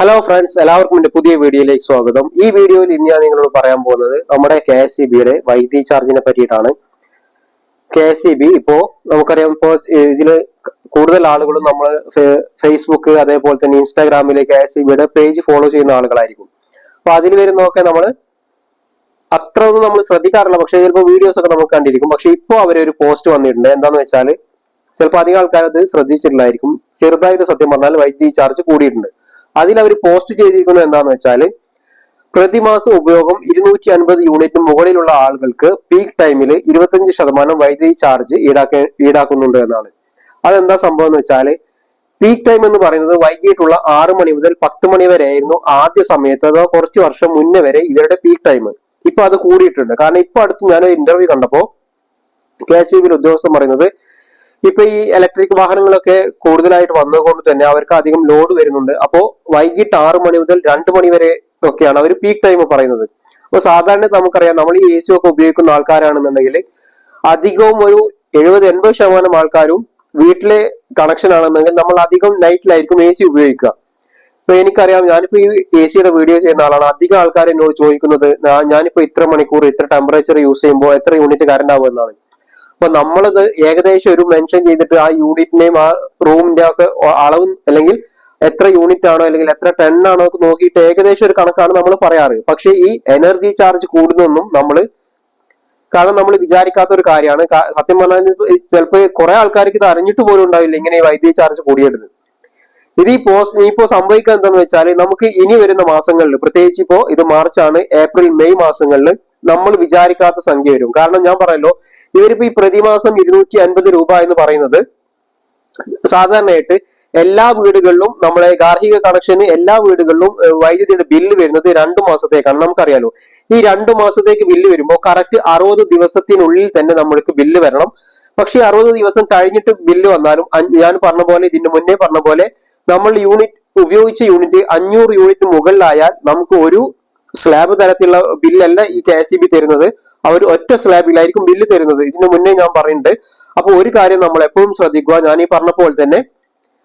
Hello friends എല്ലാവർക്കും എന്റെ പുതിയ വീഡിയോയിലേക്ക് സ്വാഗതം. ഈ വീഡിയോയിൽ ഇന്ന് ഞാൻ നിങ്ങളോട് പറയാൻ പോകുന്നത് നമ്മുടെ കെ എസ് സി ബിയുടെ വൈദ്യുതി ചാർജിനെ പറ്റിയിട്ടാണ്. കെ എസ് സി ബി ഇപ്പോ നമുക്കറിയാം ഇപ്പോ ഇതിൽ കൂടുതൽ ആളുകളും നമ്മൾ ഫേസ്ബുക്ക് അതേപോലെ തന്നെ ഇൻസ്റ്റാഗ്രാമിലെ കെ എസ് സി ബിയുടെ പേജ് ഫോളോ ചെയ്യുന്ന ആളുകളായിരിക്കും. അപ്പൊ അതിൽ വരുന്നതൊക്കെ നമ്മൾ അത്ര ഒന്നും നമ്മൾ ശ്രദ്ധിക്കാറില്ല. പക്ഷേ ചിലപ്പോൾ വീഡിയോസ് ഒക്കെ നമുക്ക് കണ്ടിരിക്കും. പക്ഷെ ഇപ്പോൾ അവരൊരു പോസ്റ്റ് വന്നിട്ടുണ്ട്. എന്താന്ന് വെച്ചാൽ ചിലപ്പോൾ അധികം ആൾക്കാർ അത് ശ്രദ്ധിച്ചിട്ടില്ലായിരിക്കും. ചെറുതായിട്ട് സത്യം പറഞ്ഞാൽ വൈദ്യുതി ചാർജ് കൂടിയിട്ടുണ്ട്. അതിൽ അവർ പോസ്റ്റ് ചെയ്തിരിക്കുന്നത് എന്താന്ന് വെച്ചാൽ പ്രതിമാസ ഉപയോഗം ഇരുന്നൂറ്റി അൻപത് യൂണിറ്റിന് മുകളിലുള്ള ആളുകൾക്ക് പീക്ക് ടൈമിൽ ഇരുപത്തഞ്ച് ശതമാനം വൈദ്യുതി ചാർജ് ഈടാക്ക ഈടാക്കുന്നുണ്ട് എന്നാണ്. അതെന്താ സംഭവം എന്ന് വെച്ചാൽ പീക്ക് ടൈം എന്ന് പറയുന്നത് വൈകിട്ടുള്ള ആറ് മണി മുതൽ പത്ത് മണി വരെ ആയിരുന്നു ആദ്യ സമയത്ത് അഥവാ കുറച്ച് വർഷം മുന്നേ വരെ ഇവരുടെ പീക്ക് ടൈം ഇപ്പൊ അത് കൂടിയിട്ടുണ്ട്. കാരണം ഇപ്പൊ അടുത്ത് ഞാൻ ഇന്റർവ്യൂ കണ്ടപ്പോ കെ സി ബിയിൽ ഉദ്യോഗസ്ഥൻ പറയുന്നത് ഇപ്പൊ ഈ ഇലക്ട്രിക് വാഹനങ്ങളൊക്കെ കൂടുതലായിട്ട് വന്നതുകൊണ്ട് തന്നെ അവർക്ക് അധികം ലോഡ് വരുന്നുണ്ട്. അപ്പോൾ വൈകിട്ട് ആറു മണി മുതൽ രണ്ട് മണി വരെ ഒക്കെയാണ് അവർ പീക്ക് ടൈം പറയുന്നത്. അപ്പൊ സാധാരണ നമുക്കറിയാം നമ്മൾ ഈ എ സി ഒക്കെ ഉപയോഗിക്കുന്ന ആൾക്കാരാണെന്നുണ്ടെങ്കിൽ അധികവും ഒരു എഴുപത് എൺപത് ശതമാനം ആൾക്കാരും വീട്ടിലെ കണക്ഷൻ ആണെന്നുണ്ടെങ്കിൽ നമ്മൾ അധികം നൈറ്റിലായിരിക്കും എ സി ഉപയോഗിക്കുക. ഇപ്പൊ എനിക്കറിയാം ഞാനിപ്പോ ഈ എ സിയുടെ വീഡിയോ ചെയ്യുന്ന ആളാണ്. അധികം ആൾക്കാർ എന്നോട് ചോദിക്കുന്നത് "ഞാ- ഞാനിപ്പോ ഇത്ര മണിക്കൂർ ഇത്ര ടെമ്പറേച്ചർ യൂസ് ചെയ്യുമ്പോൾ എത്ര യൂണിറ്റ് കറണ്ട് ആവും? എന്നാണ്. അപ്പൊ നമ്മളത് ഏകദേശം ഒരു മെൻഷൻ ചെയ്തിട്ട് ആ യൂണിറ്റിന്റെയും ആ റൂമിന്റെ ഒക്കെ അളവ് അല്ലെങ്കിൽ എത്ര യൂണിറ്റ് ആണോ അല്ലെങ്കിൽ എത്ര ടെൻ ആണോ ഒക്കെ നോക്കിയിട്ട് ഏകദേശം ഒരു കണക്കാണ് നമ്മൾ പറയാറ്. പക്ഷെ ഈ എനർജി ചാർജ് കൂടുന്നൊന്നും നമ്മൾ കാരണം നമ്മൾ വിചാരിക്കാത്ത ഒരു കാര്യമാണ് സത്യം പറഞ്ഞാൽ ചിലപ്പോൾ കുറെ ആൾക്കാർക്ക് ഇത് അറിഞ്ഞിട്ട് പോലും ഉണ്ടാവില്ല ഇങ്ങനെ വൈദ്യുതി ചാർജ് കൂടിയെടുത്ത് ഇത് ഈ പോസ് ഇപ്പോ സംഭവിക്കുക എന്താണെന്ന് വെച്ചാൽ നമുക്ക് ഇനി വരുന്ന മാസങ്ങളിൽ പ്രത്യേകിച്ച് ഇപ്പോ ഇത് മാർച്ച് ആണ് ഏപ്രിൽ മെയ് മാസങ്ങളിൽ നമ്മൾ വിചാരിക്കാത്ത സംഖ്യ വരും. കാരണം ഞാൻ പറയല്ലോ ഇവരിപ്പോ ഈ പ്രതിമാസം ഇരുന്നൂറ്റി അൻപത് രൂപ എന്ന് പറയുന്നത് സാധാരണയായിട്ട് എല്ലാ വീടുകളിലും നമ്മളെ ഗാർഹിക കണക്ഷന് എല്ലാ വീടുകളിലും വൈദ്യുതിയുടെ ബില്ല് വരുന്നത് രണ്ടു മാസത്തേക്കാണ്. നമുക്കറിയാലോ. ഈ രണ്ടു മാസത്തേക്ക് ബില്ല് വരുമ്പോൾ കറക്റ്റ് അറുപത് ദിവസത്തിനുള്ളിൽ തന്നെ നമ്മൾക്ക് ബില്ല് വരണം. പക്ഷേ അറുപത് ദിവസം കഴിഞ്ഞിട്ട് ബില്ല് വന്നാലും ഞാൻ പറഞ്ഞ പോലെ ഇതിന് മുന്നേ പറഞ്ഞ പോലെ നമ്മൾ യൂണിറ്റ് ഉപയോഗിച്ച യൂണിറ്റ് അഞ്ഞൂറ് യൂണിറ്റ് മുകളിലായാൽ നമുക്ക് ഒരു സ്ലാബ് തരത്തിലുള്ള ബില്ലല്ല ഈ കെ തരുന്നത്. അവർ ഒറ്റ സ്ലാബിലായിരിക്കും ബില്ല് തരുന്നത്. ഇതിന് മുന്നേ ഞാൻ പറയുന്നുണ്ട്. അപ്പൊ ഒരു കാര്യം നമ്മൾ എപ്പോഴും ശ്രദ്ധിക്കുക. ഞാൻ ഈ പറഞ്ഞ പോലെ തന്നെ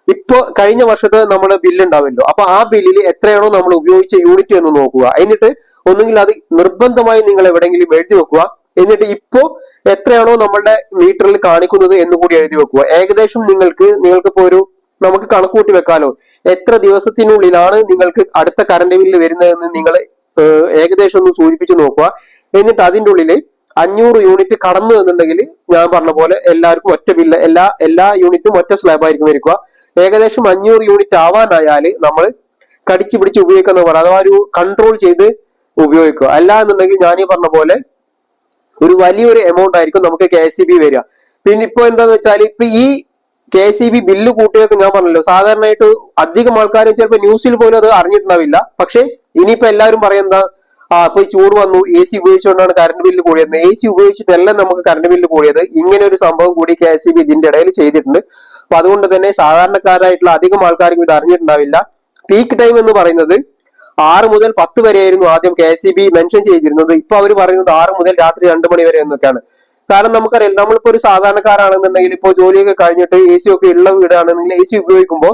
ഇപ്പൊ കഴിഞ്ഞ വർഷത്തെ നമ്മൾ ബില്ല് ഉണ്ടാവില്ലോ. അപ്പൊ ആ ബില്ലിൽ എത്രയാണോ നമ്മൾ ഉപയോഗിച്ച യൂണിറ്റ് എന്ന് നോക്കുക. എന്നിട്ട് ഒന്നുകിൽ അത് നിർബന്ധമായി നിങ്ങൾ എവിടെയെങ്കിലും എഴുതി വെക്കുക. എന്നിട്ട് ഇപ്പോ എത്രയാണോ നമ്മളുടെ മീറ്ററിൽ കാണിക്കുന്നത് എന്ന് കൂടി എഴുതി വെക്കുക. ഏകദേശം നിങ്ങൾക്ക് നിങ്ങൾക്ക് ഇപ്പോ ഒരു നമുക്ക് കണക്കൂട്ടി വെക്കാലോ. എത്ര ദിവസത്തിനുള്ളിലാണ് നിങ്ങൾക്ക് അടുത്ത കറണ്ട് ബില്ല് വരുന്നതെന്ന് നിങ്ങൾ ഏകദേശം ഒന്ന് സൂചിപ്പിച്ച് നോക്കുക. എന്നിട്ട് അതിന്റെ ഉള്ളിൽ അഞ്ഞൂറ് യൂണിറ്റ് കടന്നു എന്നുണ്ടെങ്കിൽ ഞാൻ പറഞ്ഞ പോലെ എല്ലാവർക്കും ഒറ്റ ബില്ല് എല്ലാ എല്ലാ യൂണിറ്റും ഒറ്റ സ്ലാബ് ആയിരിക്കും വരിക. ഏകദേശം അഞ്ഞൂറ് യൂണിറ്റ് ആവാനായാൽ നമ്മൾ കടിച്ചു പിടിച്ച് ഉപയോഗിക്കുന്ന പോലെ അഥവാ ഒരു കൺട്രോൾ ചെയ്ത് ഉപയോഗിക്കുക. അല്ല എന്നുണ്ടെങ്കിൽ ഞാൻ ഈ പറഞ്ഞ പോലെ ഒരു വലിയൊരു എമൗണ്ട് ആയിരിക്കും നമുക്ക് കെ സി ബി വരിക. പിന്നെ ഇപ്പൊ എന്താന്ന് വെച്ചാൽ ഇപ്പൊ ഈ കെ സി ബി ബില്ല് കൂട്ടിയൊക്കെ ഞാൻ പറഞ്ഞല്ലോ. സാധാരണയായിട്ട് അധികം ആൾക്കാരും ചിലപ്പോൾ ന്യൂസിൽ പോലും അത് അറിഞ്ഞിട്ടുണ്ടാവില്ല. പക്ഷെ ഇനിയിപ്പോ എല്ലാവരും പറയുന്ന ആ ഇപ്പൊ ഈ ചൂട് വന്നു എ സി ഉപയോഗിച്ചുകൊണ്ടാണ് കറണ്ട് ബില്ല് കൂടിയത്. എ സി ഉപയോഗിച്ചിട്ടല്ല നമുക്ക് കറണ്ട് ബില്ല് കൂടിയത്. ഇങ്ങനെ ഒരു സംഭവം കൂടി കെ എസ് ബി ഇതിന്റെ ഇടയിൽ ചെയ്തിട്ടുണ്ട്. അപ്പൊ അതുകൊണ്ട് തന്നെ സാധാരണക്കാരായിട്ടുള്ള അധികം ആൾക്കാർക്കും ഇത് അറിഞ്ഞിട്ടുണ്ടാവില്ല. പീക്ക് ടൈം എന്ന് പറയുന്നത് ആറ് മുതൽ പത്ത് വരെയായിരുന്നു ആദ്യം കെ എസ് ബി മെൻഷൻ ചെയ്തിരുന്നത്. ഇപ്പൊ അവർ പറയുന്നത് ആറ് മുതൽ രാത്രി രണ്ട് മണി വരെ എന്നൊക്കെയാണ്. കാരണം നമുക്കറിയാം നമ്മളിപ്പോ ഒരു സാധാരണക്കാരാണെന്നുണ്ടെങ്കിൽ ഇപ്പോൾ ജോലിയൊക്കെ കഴിഞ്ഞിട്ട് എ സി ഒക്കെ ഉള്ള വീടാണെന്നുണ്ടെങ്കിൽ എ സി ഉപയോഗിക്കുമ്പോൾ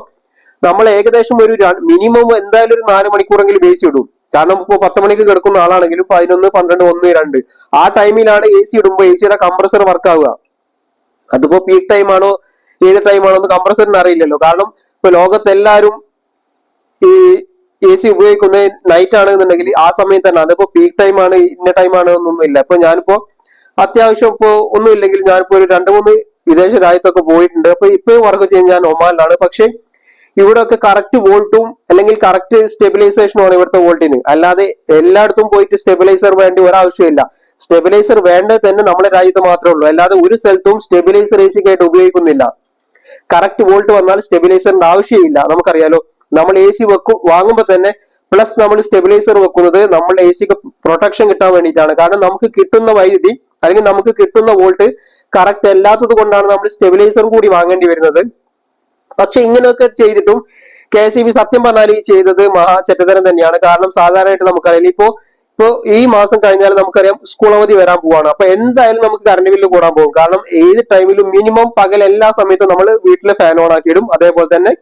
നമ്മൾ ഏകദേശം ഒരു മിനിമം എന്തായാലും ഒരു നാല് മണിക്കൂറെങ്കിലും സി ഇടും. കാരണം ഇപ്പോൾ പത്ത് മണിക്ക് കിടക്കുന്ന ആളാണെങ്കിലും പതിനൊന്ന് പന്ത്രണ്ട് ഒന്ന് രണ്ട്. ആ ടൈമിലാണ് എ സി ഇടുമ്പോൾ എ സിയുടെ കംപ്രസർ വർക്ക് ആവുക. അതിപ്പോ പീക്ക് ടൈം ആണോ ഏത് ടൈം ആണോ എന്ന് കംപ്രസറിന് അറിയില്ലല്ലോ. കാരണം ഇപ്പൊ ലോകത്തെല്ലാരും ഈ എ സി ഉപയോഗിക്കുന്നത് നൈറ്റ് ആണെന്നുണ്ടെങ്കിൽ ആ സമയത്ത് തന്നെ. അതിപ്പോ പീക്ക് ടൈം ആണ് ഇന്ന ടൈം ആണ് എന്നൊന്നും ഇല്ല. ഇപ്പൊ ഞാനിപ്പോ അത്യാവശ്യം ഇപ്പോ ഒന്നും ഇല്ലെങ്കിൽ ഞാനിപ്പോ ഒരു രണ്ട് മൂന്ന് വിദേശ രാജ്യത്തൊക്കെ പോയിട്ടുണ്ട്. അപ്പൊ ഇപ്പൊ വർക്ക് ചെയ്യാൻ ഞാൻ ഒമാനിലാണ്. പക്ഷെ ഇവിടെ ഒക്കെ കറക്റ്റ് വോൾട്ടും അല്ലെങ്കിൽ കറക്റ്റ് സ്റ്റെബിലൈസേഷനും ആണ് ഇവിടുത്തെ വോൾട്ടിന് അല്ലാതെ എല്ലായിടത്തും പോയിട്ട് സ്റ്റെബിലൈസർ വേണ്ടി ഒരാവശ്യമില്ല. സ്റ്റെബിലൈസർ വേണ്ടത് തന്നെ നമ്മുടെ രാജ്യത്ത് മാത്രമേ ഉള്ളൂ. അല്ലാതെ ഒരു സ്ഥലത്തും സ്റ്റെബിലൈസർ എ സിക്കായിട്ട് ഉപയോഗിക്കുന്നില്ല. കറക്റ്റ് വോൾട്ട് വന്നാൽ സ്റ്റെബിലൈസറിന്റെ ആവശ്യമില്ല. നമുക്കറിയാലോ നമ്മൾ എ സി വെക്കും വാങ്ങുമ്പോൾ തന്നെ പ്ലസ് നമ്മൾ സ്റ്റെബിലൈസർ വെക്കുന്നത് നമ്മുടെ എ സിക്ക് പ്രൊട്ടക്ഷൻ കിട്ടാൻ വേണ്ടിയിട്ടാണ്. കാരണം നമുക്ക് കിട്ടുന്ന വൈദ്യുതി അല്ലെങ്കിൽ നമുക്ക് കിട്ടുന്ന വോൾട്ട് കറക്റ്റ് അല്ലാത്തത് കൊണ്ടാണ് നമ്മൾ സ്റ്റെബിലൈസറും കൂടി വാങ്ങേണ്ടി വരുന്നത്. പക്ഷെ ഇങ്ങനെയൊക്കെ ചെയ്തിട്ടും കെ എസ് ബി സത്യം പറഞ്ഞാൽ ഈ ചെയ്തത് മഹാ തന്നെയാണ്. കാരണം സാധാരണയായിട്ട് നമുക്കറിയാം ഇപ്പോ ഇപ്പോ ഈ മാസം കഴിഞ്ഞാൽ നമുക്കറിയാം സ്കൂൾ അവധി വരാൻ പോവാണ്. അപ്പൊ എന്തായാലും നമുക്ക് കറണ്ട് ബില്ല് കൂടാൻ പോകും. കാരണം ഏത് ടൈമിലും മിനിമം പകൽ എല്ലാ സമയത്തും നമ്മൾ വീട്ടിലെ ഫാൻ ഓൺ ആക്കിയിടും. അതേപോലെ തന്നെ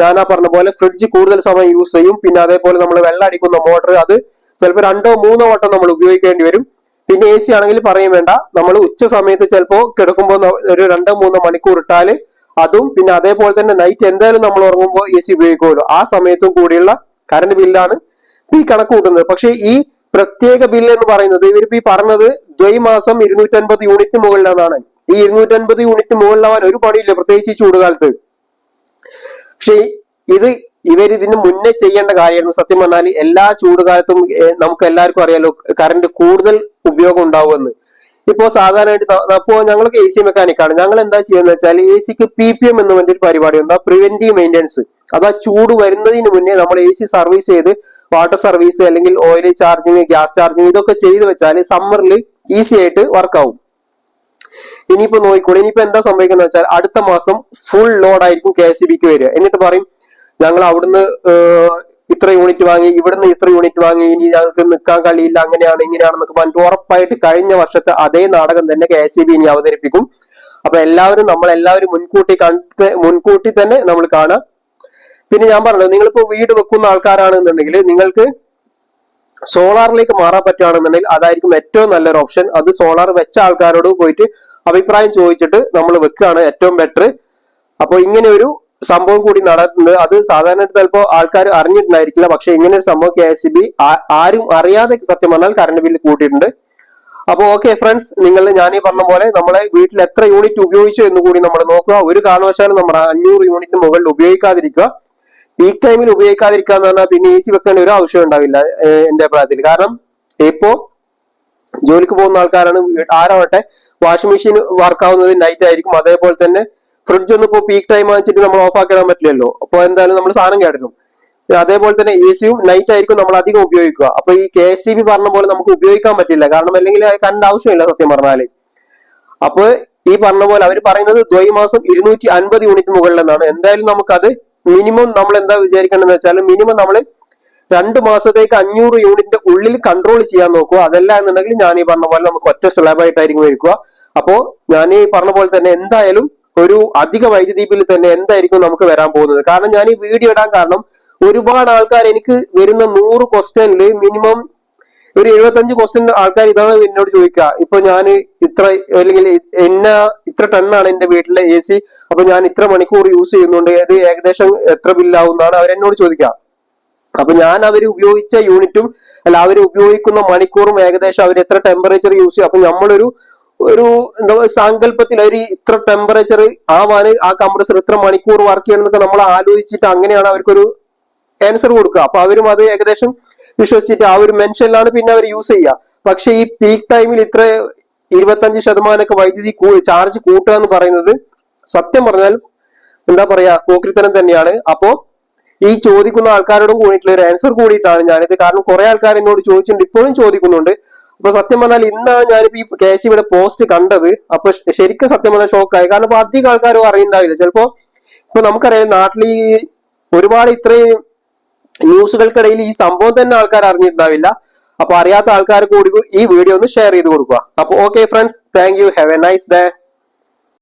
ഞാൻ ആ പറഞ്ഞ പോലെ ഫ്രിഡ്ജ് കൂടുതൽ സമയം യൂസ് ചെയ്യും. പിന്നെ അതേപോലെ നമ്മൾ വെള്ളം അടിക്കുന്ന മോട്ടർ അത് ചിലപ്പോൾ രണ്ടോ മൂന്നോ വട്ടം നമ്മൾ ഉപയോഗിക്കേണ്ടി വരും. പിന്നെ എ സി ആണെങ്കിൽ പറയും വേണ്ട നമ്മൾ ഉച്ച സമയത്ത് ചിലപ്പോൾ കിടക്കുമ്പോൾ ഒരു രണ്ടോ മൂന്നോ മണിക്കൂർ ഇട്ടാൽ അതും പിന്നെ അതേപോലെ തന്നെ നൈറ്റ് എന്തായാലും നമ്മൾ ഉറങ്ങുമ്പോൾ എ സി ഉപയോഗിക്കുമല്ലോ. ആ സമയത്തും കൂടിയുള്ള കറണ്ട് ബില്ലാണ് ഈ കണക്ക് കൂട്ടുന്നത്. പക്ഷേ ഈ പ്രത്യേക ബില്ല് എന്ന് പറയുന്നത് ഇവരിപ്പോ ഈ പറഞ്ഞത് ദ്വൈമാസം ഇരുന്നൂറ്റൻപത് യൂണിറ്റ് മുകളിലാണെന്നാണ്. ഈ ഇരുന്നൂറ്റൻപത് യൂണിറ്റ് മുകളിലാവാൻ ഒരു പണിയില്ല പ്രത്യേകിച്ച് ഈ ചൂടുകാലത്ത്. പക്ഷേ ഇത് ഇവർ ഇതിന് മുന്നേ ചെയ്യേണ്ട കാര്യമായിരുന്നു. സത്യം പറഞ്ഞാൽ എല്ലാ ചൂടുകാലത്തും നമുക്ക് എല്ലാവർക്കും അറിയാലോ കറണ്ട് കൂടുതൽ ഉപയോഗം ഉണ്ടാവുമെന്ന്. ഇപ്പോ സാധാരണയായിട്ട് അപ്പോൾ ഞങ്ങൾക്ക് എ സി മെക്കാനിക്കാണ് ഞങ്ങൾ എന്താ ചെയ്യുന്നത് വെച്ചാൽ എ സിക്ക് പി പി എം എന്ന് പറഞ്ഞൊരു പരിപാടി എന്താ പ്രിവെന്റീവ് മെയിന്റെനൻസ് അതാ ചൂട് വരുന്നതിന് മുന്നേ നമ്മൾ എ സി സർവീസ് ചെയ്ത് വാട്ടർ സർവീസ് അല്ലെങ്കിൽ ഓയിൽ ചാർജിങ് ഗ്യാസ് ചാർജിങ് ഇതൊക്കെ ചെയ്ത് വെച്ചാൽ സമ്മറിൽ ഈസി ആയിട്ട് വർക്ക് ആവും. ഇനിയിപ്പോ നോക്കിക്കോളൂ. ഇനിയിപ്പോ എന്താ സംഭവിക്കുന്നത് വെച്ചാൽ അടുത്ത മാസം ഫുൾ ലോഡ് ആയിരിക്കും കെ എസ് ബിക്ക് വരിക. എന്നിട്ട് പറയും ഞങ്ങൾ അവിടുന്ന് ഇത്ര യൂണിറ്റ് വാങ്ങി ഇവിടുന്ന് ഇത്ര യൂണിറ്റ് വാങ്ങി ഇനി ഞങ്ങൾക്ക് നിൽക്കാൻ കഴിയില്ല അങ്ങനെയാണ് ഇങ്ങനെയാണെന്നൊക്കെ പറഞ്ഞിട്ട് ഉറപ്പായിട്ട് കഴിഞ്ഞ വർഷത്തെ അതേ നാടകം തന്നെ കെ എസ് ഇനി അവതരിപ്പിക്കും. അപ്പൊ എല്ലാവരും നമ്മൾ എല്ലാവരും മുൻകൂട്ടി കണ്ട് മുൻകൂട്ടി തന്നെ നമ്മൾ കാണാം പിന്നെ ഞാൻ പറഞ്ഞു നിങ്ങളിപ്പോ വീട് വെക്കുന്ന ആൾക്കാരാണെന്നുണ്ടെങ്കിൽ നിങ്ങൾക്ക് സോളാറിലേക്ക് മാറാൻ പറ്റുകയാണെന്നുണ്ടെങ്കിൽ അതായിരിക്കും ഏറ്റവും നല്ലൊരു ഓപ്ഷൻ. അത് സോളാർ വെച്ച ആൾക്കാരോട് പോയിട്ട് അഭിപ്രായം ചോദിച്ചിട്ട് നമ്മൾ വെക്കുകയാണ് ഏറ്റവും ബെറ്റർ അപ്പോൾ ഇങ്ങനെ ഒരു സംഭവം കൂടി നടക്കുന്നത് അത് സാധാരണ ചിലപ്പോൾ ആൾക്കാർ അറിഞ്ഞിട്ടുണ്ടായിരിക്കില്ല. പക്ഷെ ഇങ്ങനെ ഒരു സംഭവം കെ എസ് ബി ആരും അറിയാതെ സത്യം പറഞ്ഞാൽ കറണ്ട് ബില്ല് കൂട്ടിയിട്ടുണ്ട്. അപ്പോൾ ഓക്കെ ഫ്രണ്ട്സ് നിങ്ങൾ ഞാൻ ഈ പറഞ്ഞ പോലെ നമ്മളെ വീട്ടിൽ എത്ര യൂണിറ്റ് ഉപയോഗിച്ചു എന്ന് കൂടി നമ്മൾ നോക്കുക. ഒരു കാരണവശാലും നമ്മുടെ അഞ്ഞൂറ് യൂണിറ്റിന് മുകളിൽ ഉപയോഗിക്കാതിരിക്കുക. പീക്ക് ടൈമിൽ ഉപയോഗിക്കാതിരിക്കുക എന്ന് പറഞ്ഞാൽ പിന്നെ എ സി വെക്കേണ്ട ഒരു ആവശ്യം ഉണ്ടാവില്ല എന്റെ അഭിപ്രായത്തിൽ. കാരണം ഇപ്പോ ജോലിക്ക് പോകുന്ന ആൾക്കാരാണ് ആരാവട്ടെ വാഷിംഗ് മെഷീൻ വർക്ക് ആവുന്നത് നൈറ്റ് ആയിരിക്കും. അതേപോലെ തന്നെ ഫ്രിഡ്ജ് ഒന്നും ഇപ്പോൾ പീക്ക് ടൈം വാങ്ങിച്ചിട്ട് നമ്മൾ ഓഫ് ആക്കാൻ പറ്റില്ലല്ലോ. അപ്പോൾ എന്തായാലും നമ്മൾ സാധനം കേട്ടിരും അതേപോലെ തന്നെ എ സിയും നൈറ്റ് ആയിരിക്കും നമ്മൾ അധികം ഉപയോഗിക്കുക. അപ്പൊ ഈ കെ എസ് സി ബി പറഞ്ഞ പോലെ നമുക്ക് ഉപയോഗിക്കാൻ പറ്റില്ല. കാരണം അല്ലെങ്കിൽ കറണ്ട് ആവശ്യമില്ല സത്യം പറഞ്ഞാൽ. അപ്പൊ ഈ പറഞ്ഞ പോലെ അവർ പറയുന്നത് ദ്വൈമാസം ഇരുന്നൂറ്റി അൻപത് യൂണിറ്റ് മുകളിൽ എന്നാണ് എന്തായാലും നമുക്കത് മിനിമം നമ്മൾ എന്താ വിചാരിക്കേണ്ടതെന്ന് വെച്ചാൽ മിനിമം നമ്മൾ രണ്ട് മാസത്തേക്ക് അഞ്ഞൂറ് യൂണിറ്റിന്റെ ഉള്ളിൽ കൺട്രോൾ ചെയ്യാൻ നോക്കുക. അതല്ല എന്നുണ്ടെങ്കിൽ ഞാൻ ഈ പറഞ്ഞ പോലെ നമുക്ക് ഒറ്റ സ്ലാബായിട്ടായിരിക്കും വരിക്കുക അപ്പോ ഞാൻ ഈ പറഞ്ഞ പോലെ തന്നെ എന്തായാലും ഒരു അധിക വൈദ്യുതി ബില്ല് തന്നെ എന്തായിരിക്കും നമുക്ക് വരാൻ പോകുന്നത്? കാരണം ഞാൻ ഈ വീഡിയോ ഇടാൻ കാരണം ഒരുപാട് ആൾക്കാർ എനിക്ക് വരുന്ന നൂറ് ക്വസ്റ്റ്യനിൽ മിനിമം ഒരു എഴുപത്തഞ്ച് ക്വസ്റ്റ്യൻ ആൾക്കാർ ഇതാണ് എന്നോട് ചോദിക്കുക ഇപ്പൊ ഞാൻ ഇത്ര അല്ലെങ്കിൽ എന്ന ഇത്ര ടണ്ണാണ് എന്റെ വീട്ടിലെ എ സി അപ്പൊ ഞാൻ ഇത്ര മണിക്കൂർ യൂസ് ചെയ്യുന്നുണ്ട്. അത് ഏകദേശം എത്ര ബില്ലാവുന്നതാണ് അവരെന്നോട് ചോദിക്കുക അപ്പൊ ഞാൻ അവർ ഉപയോഗിച്ച യൂണിറ്റും അല്ല അവർ ഉപയോഗിക്കുന്ന മണിക്കൂറും ഏകദേശം അവർ എത്ര ടെമ്പറേച്ചർ യൂസ് ചെയ്യും. അപ്പൊ നമ്മളൊരു ഒരു എന്താ സാങ്കല്പത്തിൽ ഒരു ഇത്ര ടെമ്പറേച്ചർ ആവാന് ആ കംപ്രസർ ഇത്ര മണിക്കൂർ വർക്ക് ചെയ്യണമെന്നൊക്കെ നമ്മൾ ആലോചിച്ചിട്ട് അങ്ങനെയാണ് അവർക്കൊരു ആൻസർ കൊടുക്കുക. അപ്പൊ അവരും അത് ഏകദേശം വിശ്വസിച്ചിട്ട് ആ ഒരു മെൻഷനിലാണ് പിന്നെ അവർ യൂസ് ചെയ്യുക. പക്ഷെ ഈ പീക്ക് ടൈമിൽ ഇത്ര ഇരുപത്തഞ്ച് ശതമാനമൊക്കെ വൈദ്യുതി ചാർജ് കൂട്ടുക എന്ന് പറയുന്നത് സത്യം പറഞ്ഞാൽ എന്താ പറയാ പോക്രിത്തനം തന്നെയാണ്. അപ്പോ ഈ ചോദിക്കുന്ന ആൾക്കാരോടും കൂടിയിട്ടുള്ള ഒരു ആൻസർ കൂടിയിട്ടാണ് ഞാനിത്. കാരണം കുറെ ആൾക്കാർ എന്നോട് ചോദിച്ചിട്ടുണ്ട് ഇപ്പോഴും ചോദിക്കുന്നുണ്ട്. അപ്പൊ സത്യം പറഞ്ഞാൽ ഇന്നാണ് ഞാനിപ്പോ ഈ കെ സി ഇവിടെ പോസ്റ്റ് കണ്ടത്. അപ്പൊ ശരിക്കും സത്യം പറഞ്ഞാൽ ഷോക്കായി കാരണം ഇപ്പൊ അധികം ആൾക്കാരും അറിയുന്നുണ്ടാവില്ല. ചിലപ്പോ ഇപ്പൊ നമുക്കറിയാം നാട്ടിൽ ഈ ഒരുപാട് ഇത്രയും ന്യൂസുകൾക്കിടയിൽ ഈ സംഭവം തന്നെ ആൾക്കാർ അറിഞ്ഞിട്ടുണ്ടാവില്ല. അപ്പൊ അറിയാത്ത ആൾക്കാർ കൂടി ഈ വീഡിയോ ഒന്ന് ഷെയർ ചെയ്ത് കൊടുക്കുക. അപ്പൊ okay friends thank you have a nice day